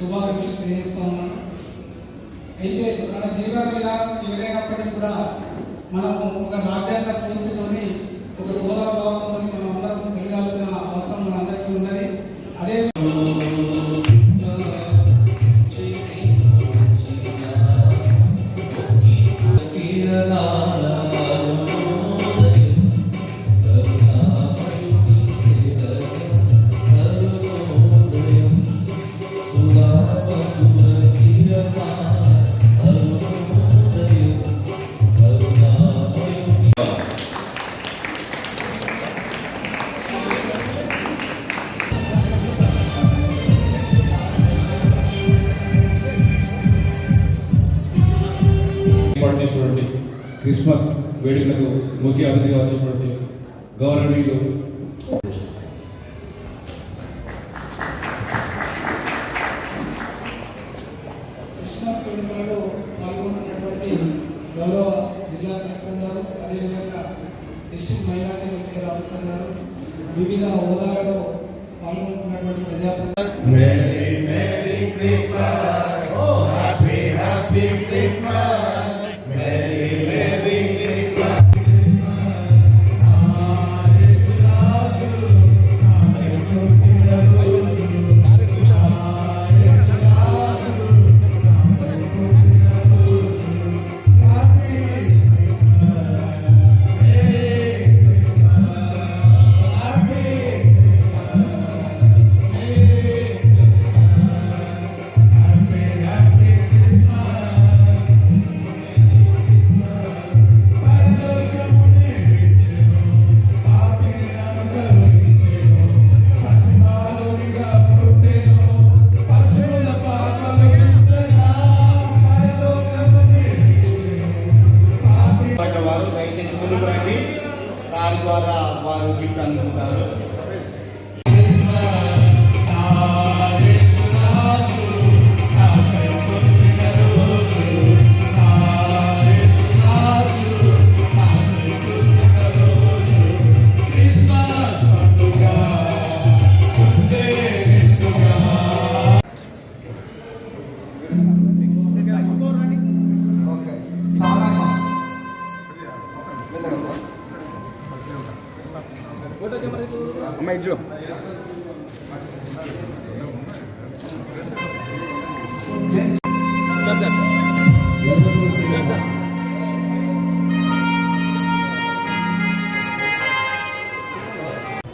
శుభాకాంక్షలు తెలియజేస్తా ఉన్నాను. అయితే మన జీవన విధానం ఏదైనప్పటికీ కూడా మనము ఒక రాజ్య చేసినటువంటి క్రిస్మస్ వేడుకలకు ముఖ్య అతిథిగా వచ్చినటువంటి గౌరవనీయులు. క్రిస్మస్ వేడుకలలో పాల్గొంటున్నటువంటి గౌరవ జిల్లా కలెక్టర్ గారు అదేవిధంగా డిస్ట్రిక్ట్ మైనార్టీ వెల్ఫేర్ ఆఫీసర్ గారు వివిధ హోదాలలో పాల్గొంటున్నటువంటి ప్రజాప్రతినిధులు. సార్ ద్వారా వారు గిఫ్ట్ అందుకుంటారు.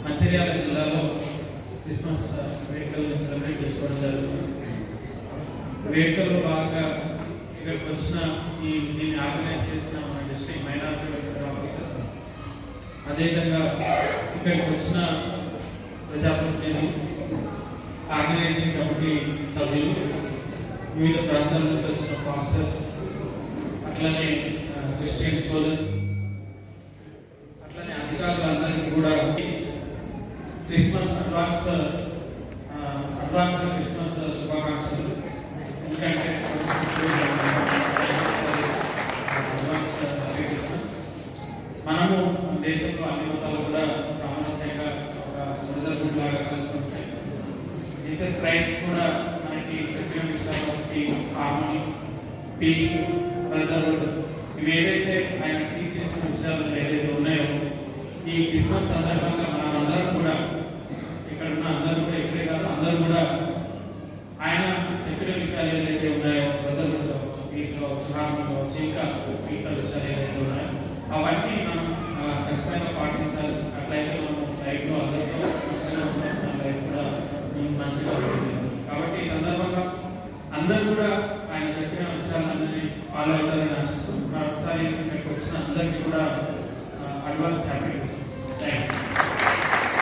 మంచిర్యాల జిల్లాలో క్రిస్మస్ వేడుకలను సెలబ్రేట్ చేసుకోవడం జరుగుతుంది. వేడుకల్లో భాగంగా ఇక్కడికి వచ్చిన ఈ దీన్ని ఆర్గనైజ్ చేసిన మన డిస్ట్రిక్ట్ మైనారిటీ వెల్ఫేర్ ఆఫీసర్ అదేవిధంగా ఇక్కడికి వచ్చిన ప్రజాప్రతినిధులు ఆర్గనైజింగ్ కమిటీ సభ్యులు వివిధ ప్రాంతాల నుంచి వచ్చిన మాస్టర్స్ అట్లనే క్రిస్టియన్ సోదరు అట్లనే అధికారులందరికీ కూడా క్రిస్మస్ అడ్వాన్స్ అడ్వాన్స్ క్రిస్మస్ శుభాకాంక్షలు. ఎందుకంటే అడ్వాన్స్ క్రిస్మస్. మనము దేశంలో అన్ని మతాలు జీసస్ క్రైస్ట్ కూడా మనకి చెప్పిన విషయాలు హార్మోని పీస్ బ్రదర్హుడ్ ఇవి ఏవైతే ఆయన టీచ్ చేసిన విషయాలు ఏదైతే ఉన్నాయో ఈ క్రిస్మస్ సందర్భంగా మనందరం కూడా ఇక్కడ ఉన్న అందరూ కూడా ఇక్కడే కాదు అందరూ కూడా ఆయన చెప్పిన విషయాలు ఏదైతే ఉన్నాయో బ్రదర్హుడ్ కావచ్చు పీస్ కావచ్చు హార్మోని కావచ్చు ఇంకా మిగతా విషయాలు ఏదైతే ఉన్నాయో అవన్నీ మనం ఆ, ఖచ్చితంగా పాటించాలి అట్లయితే మనం లైఫ్లో అందరితో మంచిగా ఉంటాం మన లైఫ్ కూడా మంచిగా ఉంటుంది కాబట్టి ఈ సందర్భంగా అందరూ కూడా ఆయన చెప్పిన విషయాలన్నీ ఫాలో అవుతారని ఆశిస్తున్నాం. ఒకసారి ఇక్కడికి వచ్చిన అందరికీ కూడా advance happy Christmas thank you